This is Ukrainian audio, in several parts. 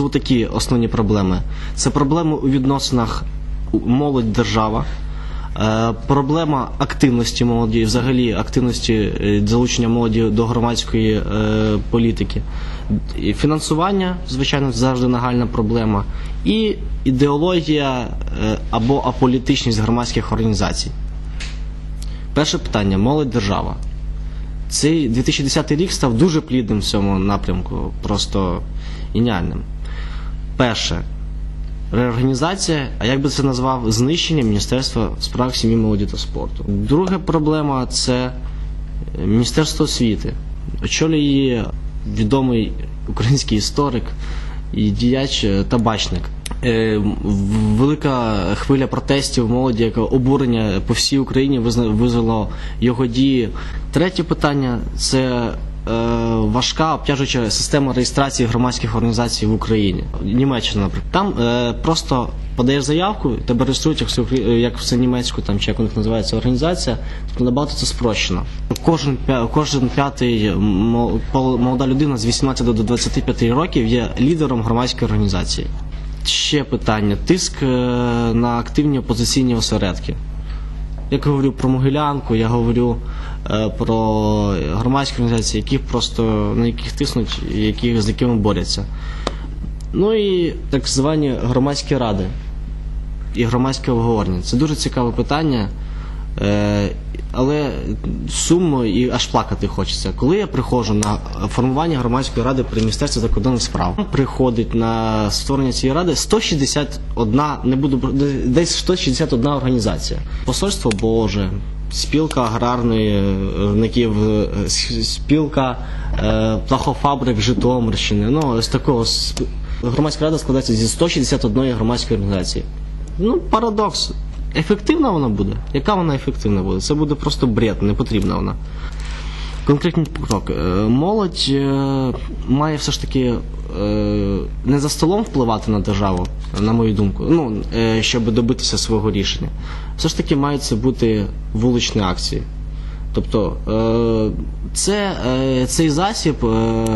назву такі основні проблеми. Це проблеми у відносинах молодь-держава, е, проблема активності молоді, взагалі активності е, залучення молоді до громадської е, політики, фінансування, звичайно, завжди нагальна проблема, і ідеологія або аполітичність громадських організацій. Перше питання молодь держава. Цей 2010 рік став дуже плідним в цьому напрямку, просто геніальним. Перше, реорганізація, а як би це назвав, знищення Міністерства справ сім'ї, молоді та спорту. Друга проблема це Міністерство освіти. Очолює її відомий український історик і діяч е, табачник. Е, Велика хвиля протестів молоді, яка обурення по всій Україні визвало його дії. Третє питання це е, важка обтяжуюча система реєстрації громадських організацій в Україні. Німеччина, наприклад. Там е, просто подаєш заявку, тебе реєструють як, як все німецьку, там чи як у них називається організація. Тобто набагато це спрощено. Кожен кожен п'ятий мо- молода людина з 18 до 25 років є лідером громадської організації. Ще питання: тиск е, на активні опозиційні осередки. Я говорю про Могилянку, я говорю е, про громадські організації, які просто на яких тиснуть, і з якими борються. Ну і так звані громадські ради і громадське обговорення. Це дуже цікаве питання, е, сумно і аж плакати хочеться. Коли я приходжу на формування громадської ради при міністерстві закордонних справ, приходить на створення цієї ради 161, не буду десь 161 організація. Посольство Боже. Спілка аграрної виробників, е, спілка е, птахофабрик Житомирщини. Ну, ось такого громадська рада складається зі 161 громадської організації. Ну, парадокс. Ефективна вона буде? Яка вона ефективна буде? Це буде просто бред, не потрібна вона. Конкретні кроки. Е, Молодь е, має все ж таки е, не за столом впливати на державу, на мою думку, ну, щоб добитися свого рішення. Все ж таки мають це бути вуличні акції. Тобто е, це, е, цей засіб е,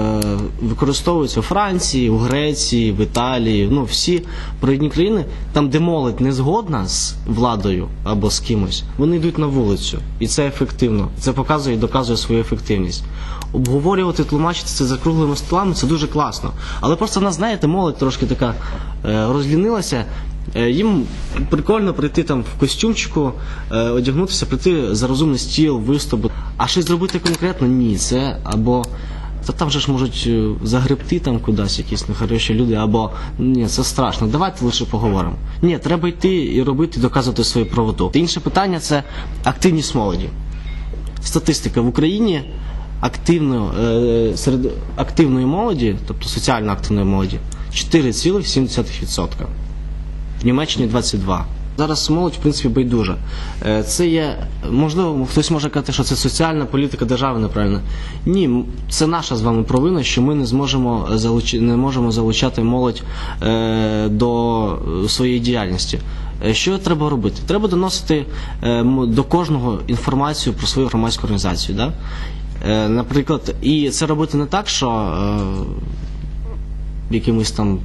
використовується у Франції, у Греції, в Італії, ну всі провідні країни, там, де молодь не згодна з владою або з кимось, вони йдуть на вулицю. І це ефективно. Це показує і доказує свою ефективність. Обговорювати, тлумачити це за круглими столами це дуже класно. Але просто в нас, знаєте, молодь трошки така розлінилася. Е, Їм прикольно прийти там в костюмчику, е, одягнутися, прийти за розумний стіл, виступ. А щось зробити конкретно ні. Це або та там же ж можуть е, загребти там кудись якісь нехороші люди, або ні, це страшно. Давайте лише поговоримо. Ні, треба йти і робити, доказувати свою правоту. Інше питання це активність молоді. Статистика в Україні активно, е, серед активної молоді, тобто соціально активної молоді, 4,7%. Німеччині 22. Зараз молодь, в принципі, байдужа. Е, Це є, можливо, хтось може казати, що це соціальна політика держави неправильна. Ні, це наша з вами провина, що ми не зможемо залучи, не можемо залучати молодь е, до своєї діяльності. Е, Що треба робити? Треба доносити до кожного інформацію про свою громадську організацію. Да? Наприклад, і це робити не так, що якимось там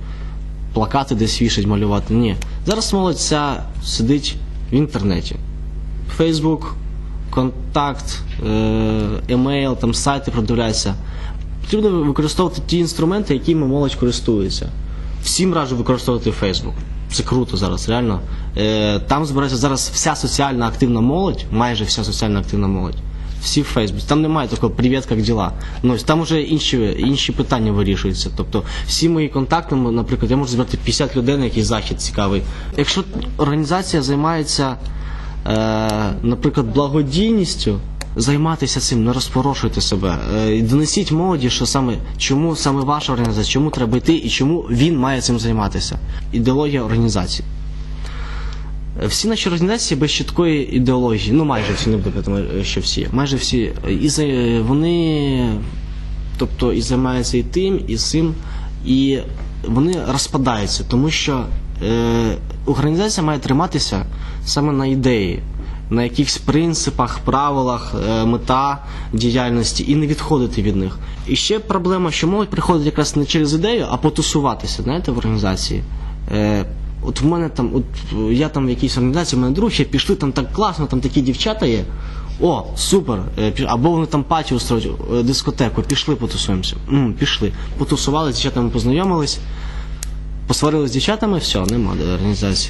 плакати десь вішать, малювати. Ні. Зараз молодь ця сидить в інтернеті. Фейсбук, контакт, е, емейл, там сайти продивляються. Потрібно використовувати ті інструменти, якими молодь користується. Всім раджу використовувати Фейсбук. Це круто зараз, реально. Е, там збирається зараз вся соціальна активна молодь, майже вся соціальна активна молодь. Всі в Фейсбуці. Там немає такого привіт, як діла. Ну, там вже інші, інші питання вирішуються. Тобто всі мої контакти, наприклад, я можу збирати 50 людей на якийсь захід цікавий. Якщо організація займається, е, наприклад, благодійністю, займатися цим, не розпорошуйте себе. Е, і донесіть молоді, що саме чому саме ваша організація, чому треба йти і чому він має цим займатися. Ідеологія організації. Всі наші організації без чіткої ідеології, ну майже всі не буду казати, що всі, майже всі, і вони тобто і займаються і тим, і цим, і вони розпадаються, тому що е, організація має триматися саме на ідеї. на якихось принципах, правилах, е, мета діяльності і не відходити від них. І ще проблема, що молодь приходить якраз не через ідею, а потусуватися, знаєте, в організації. Е, От в мене там, от я там в якійсь організації, в мене друг, ще пішли там так класно, там такі дівчата є. О, супер! Е, Або вони там паті устроють, е, дискотеку, пішли потусуємося. М, пішли. Потусували, з дівчатами познайомились, посварились з дівчатами, все, нема організації.